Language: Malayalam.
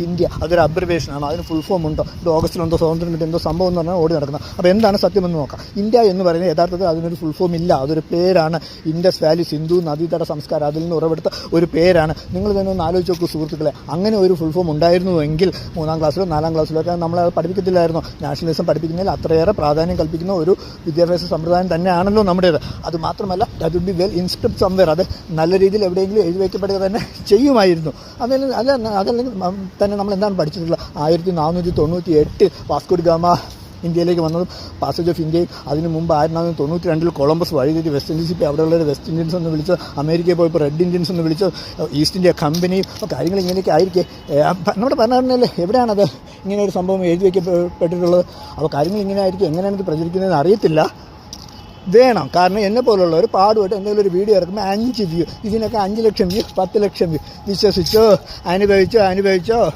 ഇന്ത്യ. അതൊരു അബ്രിവേഷനാണ് അതിന് ഫുൾ ഫോം ഉണ്ടോ? ഇത് എന്തോ സ്വാതന്ത്ര്യം കിട്ടി എന്തോ സംഭവം എന്ന് പറഞ്ഞാൽ ഓടി നടക്കുന്നത് അപ്പോൾ എന്താണ് സത്യമെന്ന് നോക്കാം. ഇന്ത്യ എന്ന് പറയുന്നത് യഥാർത്ഥത്തിൽ അതിനൊരു ഫുൾ ഫോം ഇല്ല. അതൊരു പേരാണ് ഇൻഡസ് വാലി സിന്ധു നദീതട സംസ്കാരം അതിൽ നിന്ന് ഉറവെടുത്ത ഒരു പേരാണ്. നിങ്ങൾ തന്നെ ഒന്ന് ആലോചിച്ച് നോക്കൂ സുഹൃത്തുക്കളെ. അങ്ങനെ ഒരു ഫുൾ ഫോം ഉണ്ടായിരുന്നുവെങ്കിൽ മൂന്നാം ക്ലാസ്സിലോ നാലാം ക്ലാസ്സിലോ ഒക്കെ നമ്മളെ പഠിപ്പിക്കത്തില്ലായിരുന്നോ. നാഷണലിസം പഠിപ്പിക്കുന്നതിൽ അത്രയേറെ പ്രാധാന്യം കൽപ്പിക്കുന്ന ഒരു വിദ്യാഭ്യാസ സമ്പ്രദായം തന്നെയാണല്ലോ നമ്മുടേത്. അത് മാത്രമല്ല that be well inscribed somewhere അത് നല്ല രീതിയിൽ എവിടെയെങ്കിലും എഴുതി വയ്ക്കപ്പെടുക തന്നെ ചെയ്യുമായിരുന്നു. അതല്ലെങ്കിൽ അല്ല അതല്ലെങ്കിൽ തന്നെ നമ്മൾ എന്താണ് പഠിച്ചിട്ടുള്ളത്? ആയിരത്തി നാനൂറ്റി തൊണ്ണൂറ്റി എട്ട് വാസ്കോഡ് ഗാമ ഇന്ത്യയിലേക്ക് വന്നതും പാസേജ് ഓഫ് ഇന്ത്യയും അതിന് മുമ്പ് ആയിരത്തി നാനൂറ്റി തൊണ്ണൂറ്റി രണ്ടിൽ കൊളംബസ് വഴിതെറ്റി വെസ്റ്റ് ഇൻഡീസ് ഇപ്പോൾ അവിടെയുള്ളവർ വെസ്റ്റ് ഇന്ത്യൻസ് എന്ന് വിളിച്ച് അമേരിക്കയിൽ പോയപ്പോൾ റെഡ് ഇന്ത്യൻസ് എന്ന് വിളിച്ച് ഈസ്റ്റ് ഇന്ത്യ കമ്പനി കാര്യങ്ങൾ ഇങ്ങനെയൊക്കെ ആയിരിക്കെ. നമ്മുടെ ഭരണഘടനയല്ലേ എവിടെയാണത് ഇങ്ങനെ ഒരു സംഭവം എഴുതി വയ്ക്കപ്പെട്ടിട്ടുള്ളത് അപ്പോൾ കാര്യങ്ങൾ ഇങ്ങനെ ആയിരിക്കും. എങ്ങനെയാണ് ഇത് പ്രചരിക്കുന്നതെന്ന് അറിയത്തില്ല. വേണം. കാരണം എന്നെ പോലുള്ളവർ പാടുമായിട്ട് എന്തെങ്കിലും ഒരു വീഡിയോ ഇറക്കുമ്പോൾ അഞ്ച് വ്യൂ ഇതിനൊക്കെ അഞ്ച് ലക്ഷം വ്യൂ പത്ത് ലക്ഷം വ്യൂ വിശ്വസിച്ചോ? അനുഭവിച്ചോ? അനുഭവിച്ചോ?